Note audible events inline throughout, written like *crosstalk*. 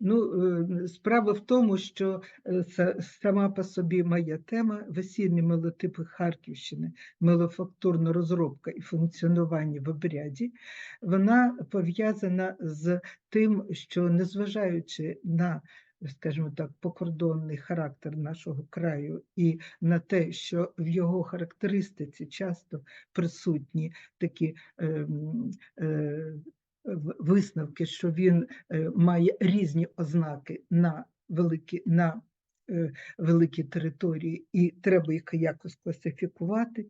Ну, е, справа в тому, що е, сама по собі моя тема весільні мелотипи Харківщини, мелофактурна розробка і функціонування в обряді, вона пов'язана з тим, що незважаючи на скажімо так, покордонний характер нашого краю і на те, що в його характеристиці часто присутні такі ем, е, в- висновки, що він е, має різні ознаки на великі, на е, великі території, і треба їх якось класифікувати.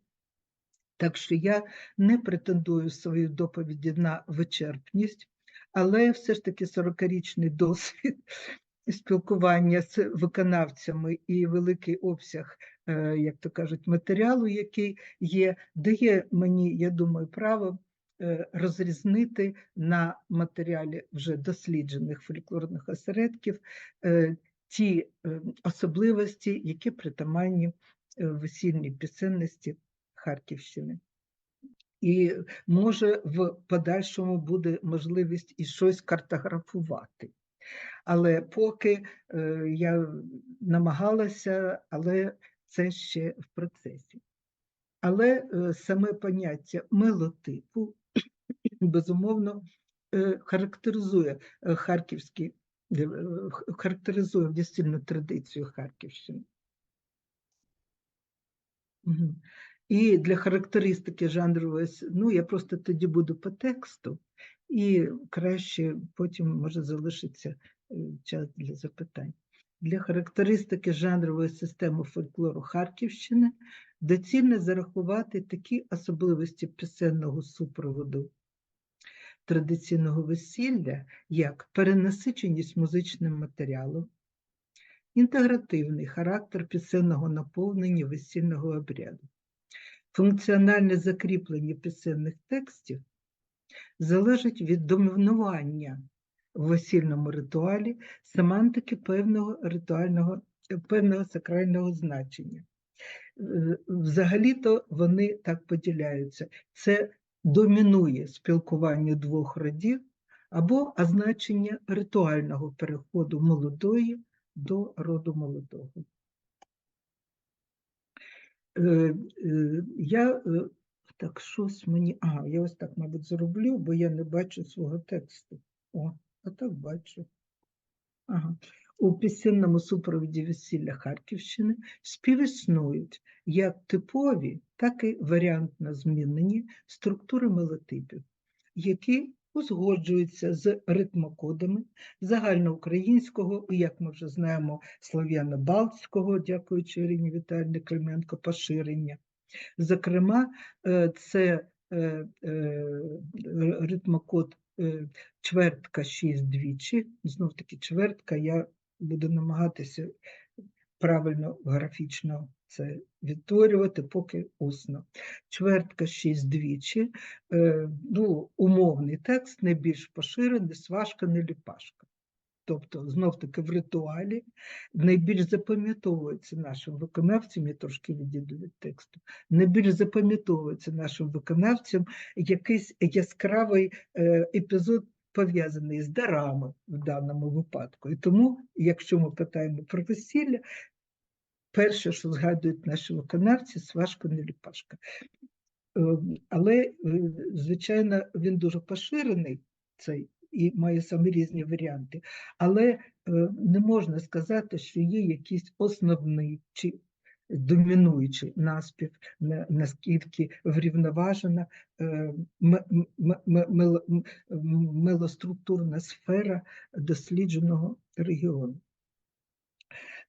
Так що я не претендую в своїй доповіді на вичерпність, але все ж таки 40-річний досвід *laughs* спілкування з виконавцями і великий обсяг, е, як то кажуть, матеріалу, який є, дає мені, я думаю, право розрізнити на матеріалі вже досліджених фольклорних осередків е, ті е, особливості, які притаманні е, весільній пісенності Харківщини. І може в подальшому буде можливість і щось картографувати. Але поки е, я намагалася, але це ще в процесі. Але е, саме поняття мелотипу, безумовно, е, характеризує е, харківський, е, характеризує весільну традицію Харківщини. І для характеристики жанрової, ну я просто тоді буду по тексту, і краще потім може залишиться час для запитань. Для характеристики жанрової системи фольклору Харківщини доцільно зарахувати такі особливості пісенного супроводу традиційного весілля, як перенасиченість музичним матеріалом, інтегративний характер пісенного наповнення весільного обряду, функціональне закріплення пісенних текстів залежить від домінування в весільному ритуалі семантики певного ритуального, певного сакрального значення. Е, Взагалі-то вони так поділяються. Це домінує спілкування двох родів або означення ритуального переходу молодої до роду молодого. Е, е, Я е, так щось мені. А, я ось так, мабуть, зроблю, бо я не бачу свого тексту. О, а так бачу. Ага. У пісенному супроводі весілля Харківщини співіснують як типові, так і варіантно змінені структури мелотипів, які узгоджуються з ритмокодами загальноукраїнського, і, як ми вже знаємо, слов'яно-балтського, дякуючи Ірині Віталіївні Клименко, поширення. Зокрема, е, це е, е, ритмокод чвертка 6 двічі. Знов таки чвертка, я буду намагатися правильно графічно це відтворювати, поки усно. Чвертка 6 двічі, е, ну, умовний текст, не більш поширений, сважка, не ліпашка. Тобто, знов-таки в ритуалі найбільш запам'ятовується нашим виконавцям, я трошки відійду від тексту, найбільш запам'ятовується нашим виконавцям якийсь яскравий е, епізод, пов'язаний з дарами в даному випадку. І тому, якщо ми питаємо про весілля, перше, що згадують наші виконавці, сважка не ліпашка. Е, Але, е, звичайно, він дуже поширений, цей, і має самі різні варіанти. Але е, не можна сказати, що є якийсь основний чи домінуючий наспів, наскільки врівноважена е, мелоструктурна сфера дослідженого регіону.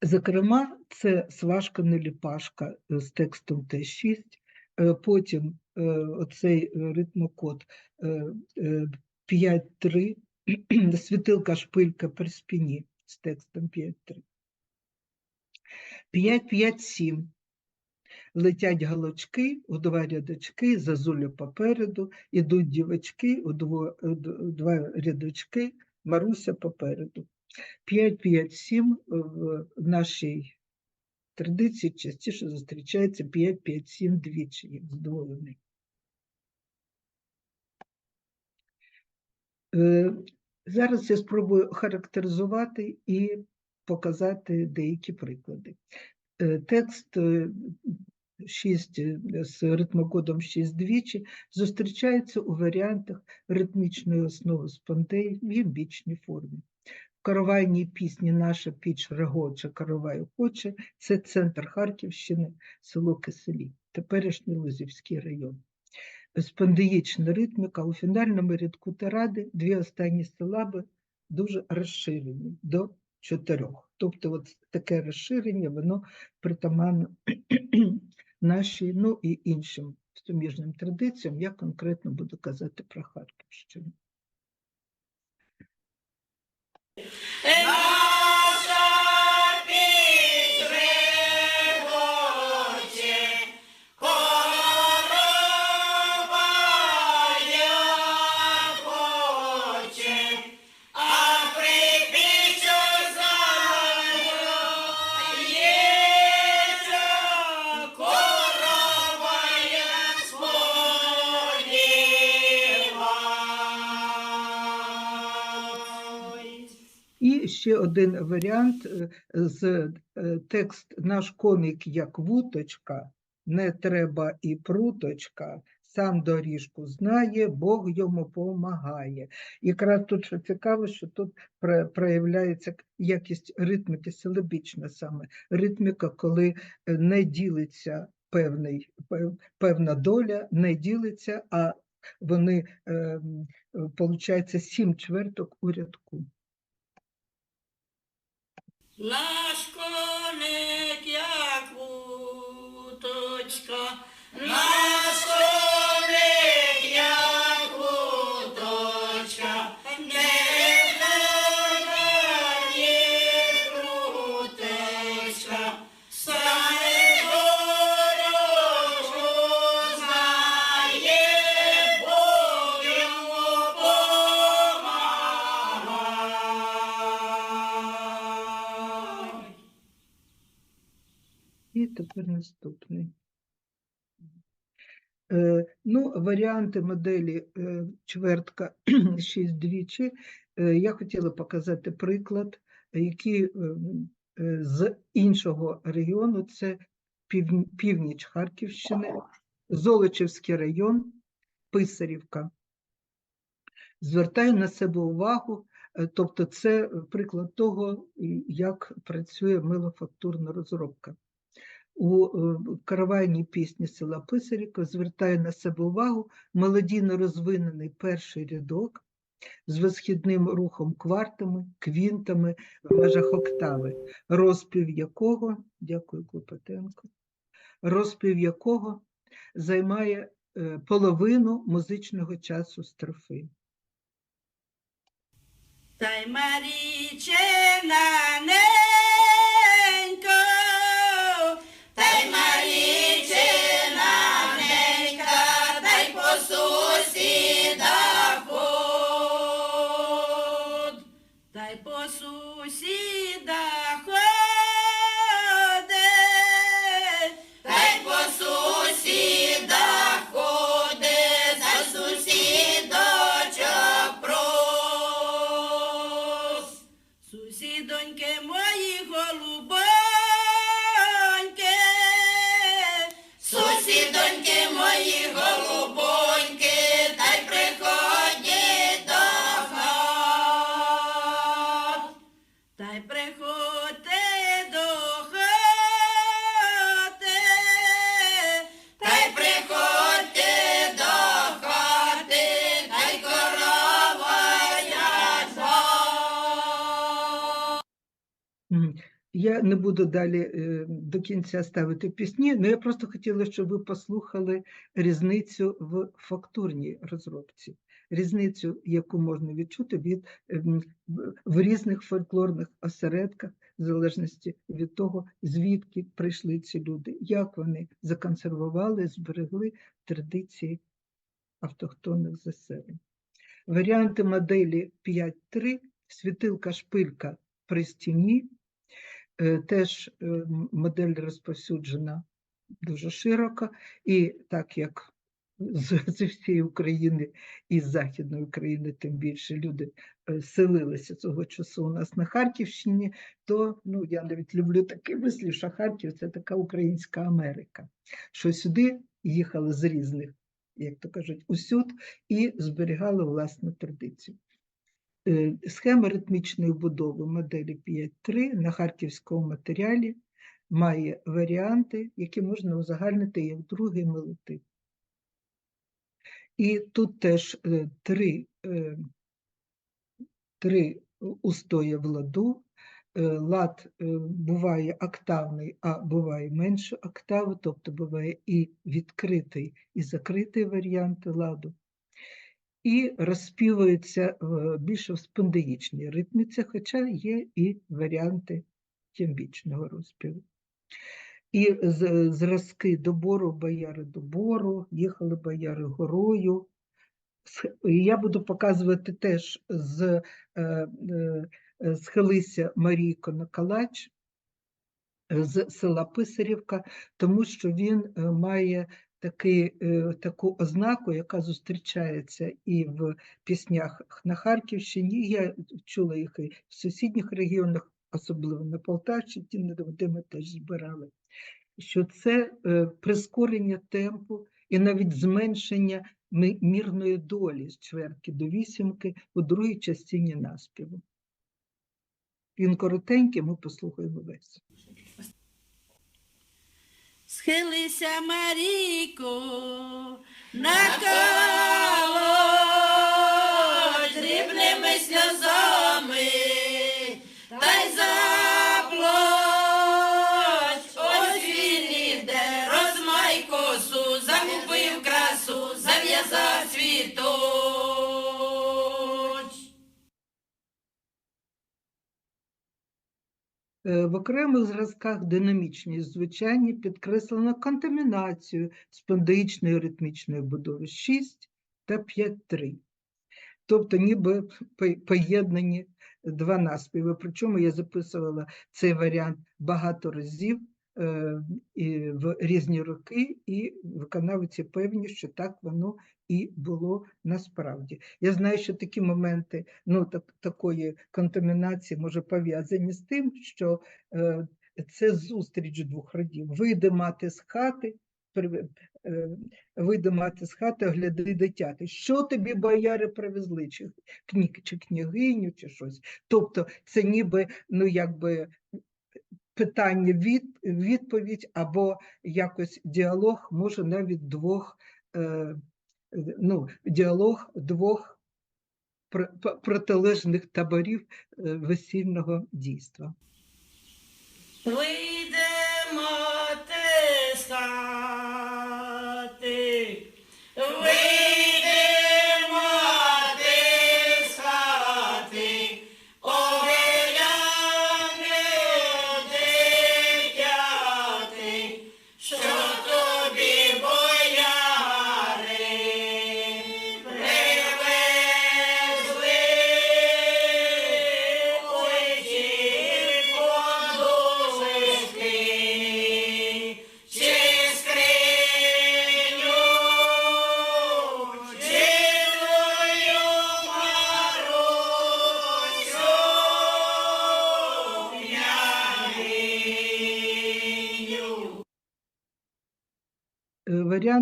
Зокрема, це сважка неліпашка е, з текстом Т6, е, потім оцей ритмокод е, е, 5-3, *clears throat* світилка шпилька при спині з текстом 5-3. 5-5-7. Летять галочки у два рядочки, зазуля попереду, ідуть дівочки у два рядочки, Маруся попереду. 5-5-7 в нашій традиції частіше зустрічається 5-5-7 двічі, як здвоєний. Е, Зараз я спробую характеризувати і показати деякі приклади. Е, Текст 6 з ритмокодом 6 двічі зустрічається у варіантах ритмічної основи спондей в ємбічній формі. В каравайній пісні Наша піч регоче, каравай хоче це центр Харківщини, село Киселі, теперішній Лозівський район. Спондеїчна ритміка у фінальному рядку тиради дві останні силаби дуже розширені до чотирьох. Тобто, от таке розширення, воно притаманно нашій, ну і іншим суміжним традиціям. Я конкретно буду казати про Харківщину. Ще один варіант е, з е, текст Наш коник як вуточка, не треба і пруточка, сам доріжку знає, Бог йому помагає. Якраз тут що цікаво, що тут проявляється якість ритміки силабічна саме. Ритміка, коли е, не ділиться певний, певна доля, не ділиться, а вони, виходить, сім чверток у рядку. Наш коник як уточка, наш наступний. Е, Ну, варіанти моделі е, чвертка *clears throat* 6 двічі. Е, Я хотіла показати приклад, який з іншого регіону, це північ Харківщини, Золочівський район, Писарівка. Звертаю на себе увагу, тобто це приклад того, як працює милофактурна розробка. У е, каравайній пісні села Писарівка звертає на себе увагу мелодійно розвинений перший рядок з висхідним рухом квартами, квінтами в межах октави, розпів якого, дякую Клопотенко, розпів якого займає е, половину музичного часу строфи. Та й Марічина ненько, Я не буду далі е, до кінця ставити пісні, але я просто хотіла, щоб ви послухали різницю в фактурній розробці, різницю, яку можна відчути від, ем, в- різних фольклорних осередках, в залежності від того, звідки прийшли ці люди, як вони законсервували, зберегли традиції автохтонних заселень. Варіанти моделі 5.3, світилка шпилька при стіні, Е, теж е, модель розповсюджена дуже широко, і так як з, *laughs* з всієї України і з Західної України, тим більше люди е, селилися цього часу у нас на Харківщині, то ну, я навіть люблю такий вислів, що Харків це така українська Америка, що сюди їхали з різних, як то кажуть, усюд і зберігали власну традицію. Е, Схема ритмічної будови моделі 5.3 на харківському матеріалі має варіанти, які можна узагальнити як другий мелотип. І тут теж е, три, е, три устої в ладу. Лад буває октавний, а буває менше октави, тобто буває і відкритий, і закритий варіанти ладу. І розспівується більше в спондеїчній ритміці, хоча є і варіанти тімбічного розпіву. І з- зразки добору бояри добору, їхали бояри горою. Я буду показувати теж з е, е, е, схилися Марійко на калач е, з села Писарівка, тому що він е, має такий, е, таку ознаку, яка зустрічається і в піснях на Харківщині. Я чула їх і в сусідніх регіонах, особливо на Полтавщині, де ми теж збирали. Що це е, прискорення темпу і навіть зменшення мірної долі з чвертки до вісімки у другій частині наспіву. Він коротенький, ми послухаємо весь. Схилися, Марійко, на коло В окремих зразках динамічність звучання підкреслено контамінацією спондеїчної ритмічної будови 6 та 5-3. Тобто ніби поєднані два наспіви. Причому я записувала цей варіант багато разів е, в різні роки, і виконавці певні, що так воно і було насправді. Я знаю, що такі моменти ну, так, такої контамінації може пов'язані з тим, що е, це зустріч двох родів. Вийде мати з хати, е, вийде мати з хати, огляди дитяти. Що тобі бояри привезли? Чи, кні, чи княгиню, чи щось. Тобто це ніби, ну, якби питання від, відповідь або якось діалог, може навіть двох, е, ну, діалог двох протилежних таборів е, весільного дійства. Вийдемо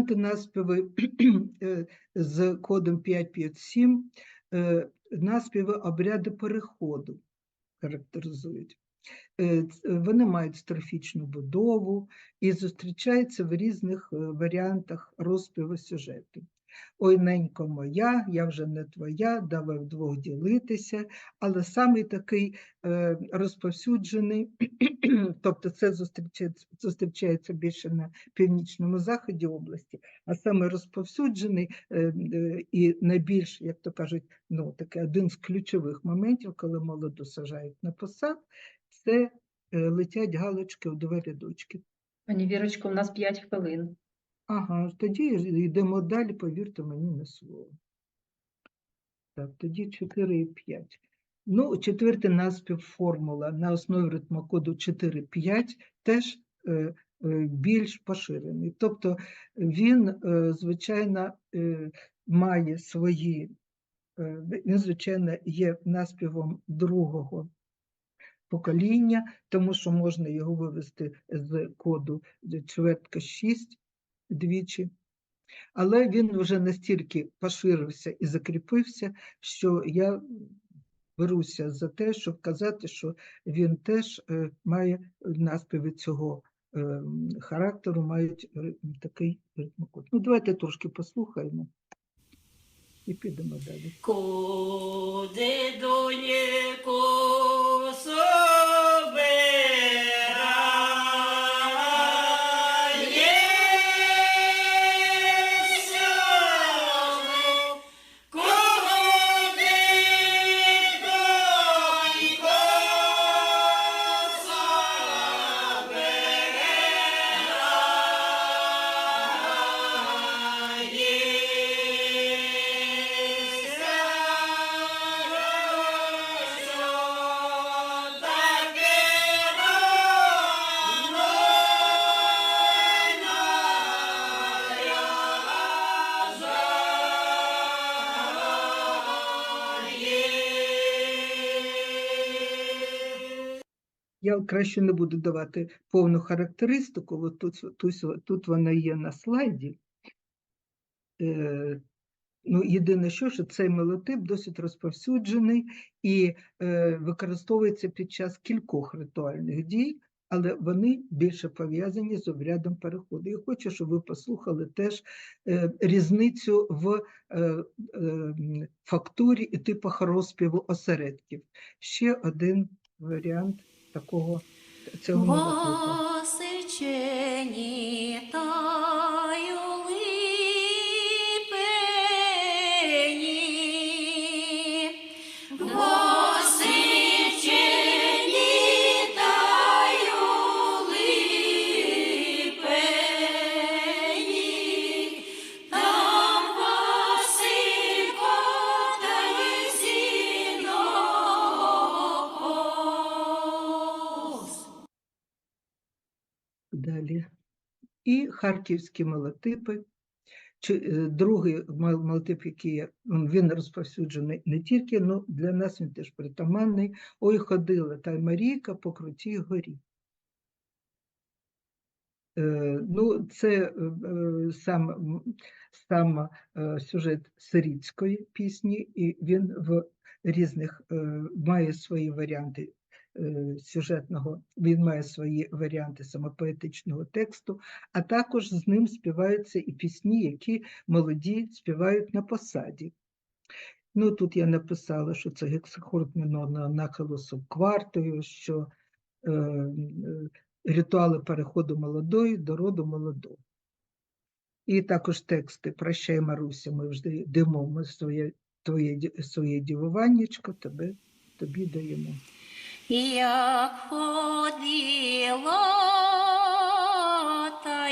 Варіанти наспіви *clears throat* е, з кодом 557, е, наспіви обряди переходу характеризують. Е, Вони мають строфічну будову і зустрічаються в різних варіантах розпіву сюжету. Ой, ненько моя, я вже не твоя, давай вдвох ділитися, але самий такий е, розповсюджений, *clears throat* тобто це зустрічається, зустрічається більше на північному заході області, а саме розповсюджений е, е, і найбільш, як то кажуть, ну, такий один з ключових моментів, коли молоду сажають на посад, це летять галочки у два рядочки. Пані Вірочко, у нас 5 хвилин. Ага, тоді йдемо далі, повірте мені на слово. Так, тоді 4 і 5. Ну, четвертий наспів формула на основі ритмокоду 4-5 теж е, більш поширений. Тобто він, е, звичайно, е, має свої, е, він, звичайно, є наспівом другого покоління, тому що можна його вивести з коду чвертка 6 двічі. Але він вже настільки поширився і закріпився, що я беруся за те, щоб казати, що він теж е, має наспіви цього е, характеру, мають такий ритмокод. Ну, давайте трошки послухаємо і підемо далі. Коде донєко Я краще не буду давати повну характеристику, от тут, тут, тут вона є на слайді. Е, ну, єдине, що, що цей мелотип досить розповсюджений і е, використовується під час кількох ритуальних дій, але вони більше пов'язані з обрядом переходу. Я хочу, щоб ви послухали теж е, різницю в е, е, фактурі і типах розпіву осередків. Ще один варіант такого цього мелотипу. Восичені харківські мелотипи. Чи, е, другий мелотип, який він розповсюджений не тільки, але для нас він теж притаманний. Ой, ходила та й Марійка по крутій горі. Е, Ну, це е, сам, сам сюжет сирітської пісні, і він в різних має свої варіанти сюжетного, він має свої варіанти самопоетичного тексту, а також з ним співаються і пісні, які молоді співають на посаді. Ну, тут я написала, що це гексахорд минорного нахилу субквартою, що е, е, ритуали переходу молодої до роду молодого. І також тексти Прощай, Маруся, ми вже йдемо, ми своє, твоє, своє дівуваннячко тобі даємо. Як ходила та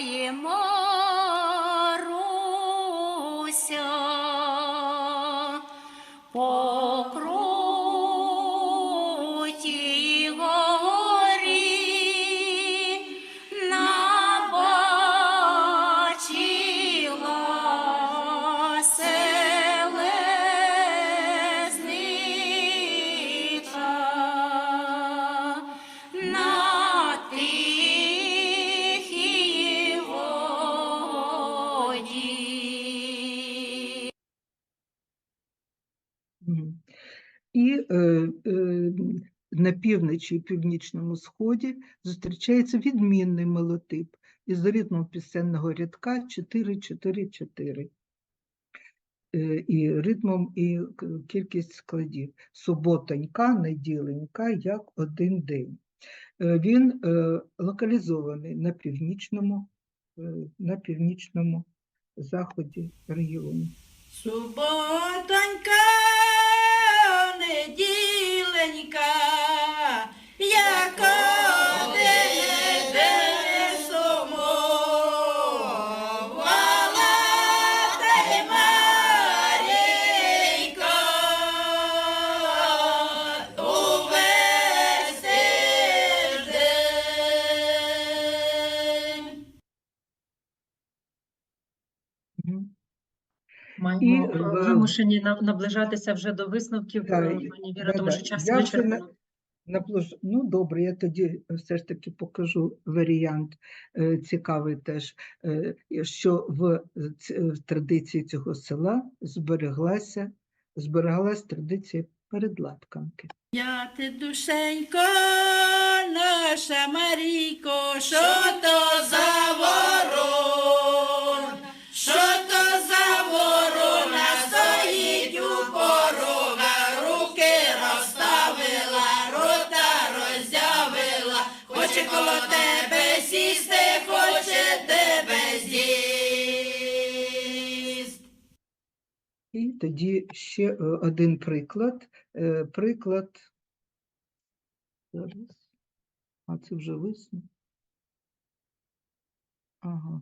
півночі і північному сході зустрічається відмінний мелотип із ритмом пісенного рядка 4-4-4. Е, І ритмом, і кількість складів. Суботонька, неділенька, як один день. Е, Він е, локалізований на північному, на північному заході регіону. Суботонька, неділенька, Маємо і, вимушені наближатися вже до висновків, е, пані Віра, тому що час вичерпано. На. Ну, добре, я тоді все ж таки покажу варіант е, цікавий теж, е, що в, традиції цього села збереглася, збереглась традиція передладканки. Я ти душенько, наша Марійко, що то за ворон? І тоді ще е, один приклад. Е, Приклад. Зараз. А це вже висновок. Ага.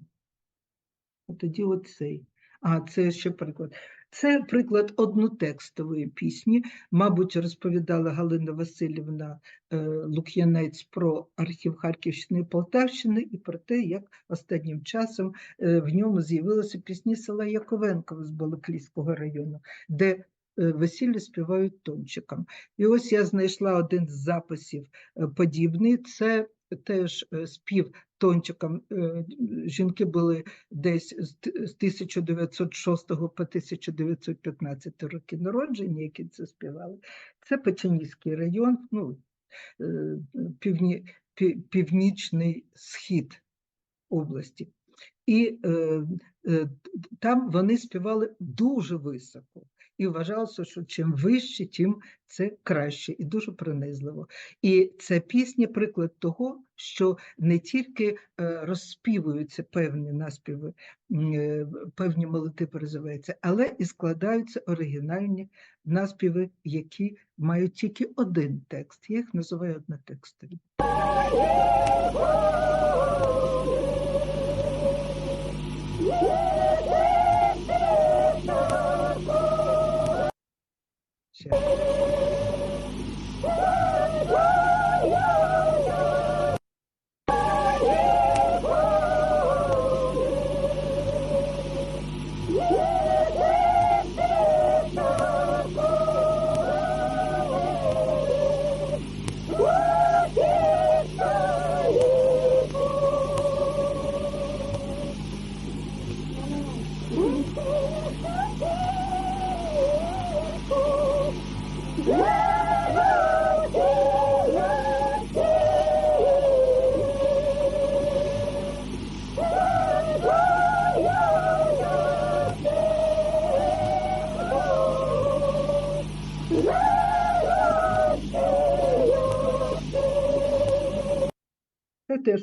А тоді оцей. А, це ще приклад. Це приклад однотекстової пісні. Мабуть, розповідала Галина Васильівна е, Лук'янець про архів Харківщини і Полтавщини і про те, як останнім часом е, в ньому з'явилися пісні села Яковенково з Балаклійського району, де е, весілля співають тончиком. І ось я знайшла один з записів подібний. Це теж е, спів тончиком. Е, Жінки були десь з 1906 по 1915 роки народження, які це співали. Це Печеніський район, ну, е, півні, пі- північний схід області. І е, е, там вони співали дуже високо. І вважалося, що чим вище, тим це краще і дуже принизливо. І ця пісня приклад того, що не тільки е, розспівуються певні наспіви, е, певні молити перезиваються, але і складаються оригінальні наспіви, які мають тільки один текст. Я їх називаю однотекстові. Ще.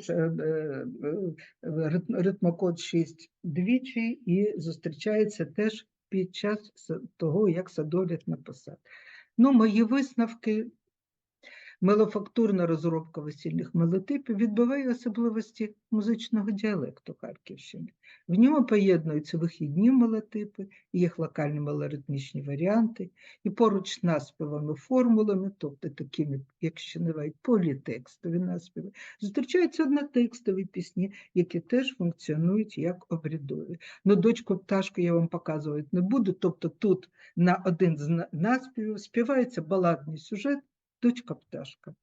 Е, е, е, ритм- ритмокод 6 двічі і зустрічається теж під час того, як Садовлять написав. Ну, мої висновки. Мелофактурна розробка весільних мелотипів відбиває особливості музичного діалекту Харківщини. В ньому поєднуються вихідні мелотипи, їх локальні мелоритмічні варіанти, і поруч з наспівами формулами, тобто такими, як ще називають політекстові наспіви, зустрічаються однотекстові пісні, які теж функціонують як обрядові. Ну, дочку пташку я вам показувати не буду, тобто тут на один з наспівів співається баладний сюжет дочка пташка.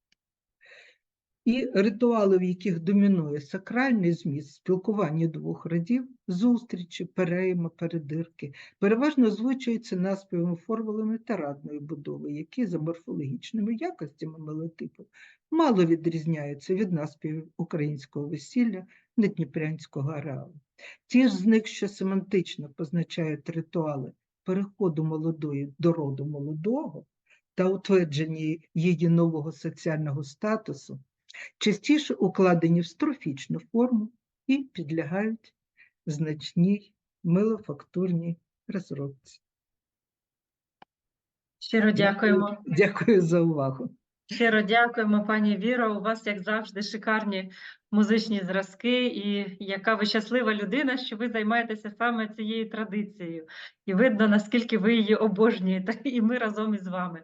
І ритуали, в яких домінує сакральний зміст спілкування двох родів, зустрічі, перейми, передирки, переважно озвучуються наспівами формулами тарадної будови, які за морфологічними якостями мелотипу мало відрізняються від наспівів українського весілля недніпрянського ареалу. Ті ж з них, що семантично позначають ритуали переходу молодої до роду молодого та утвердження її нового соціального статусу, частіше укладені в строфічну форму і підлягають значній милофактурній розробці. Щиро дякуємо. Дякую за увагу. Щиро дякуємо, пані Віро. У вас, як завжди, шикарні музичні зразки, і яка ви щаслива людина, що ви займаєтеся саме цією традицією. І видно, наскільки ви її обожнюєте, і ми разом із вами.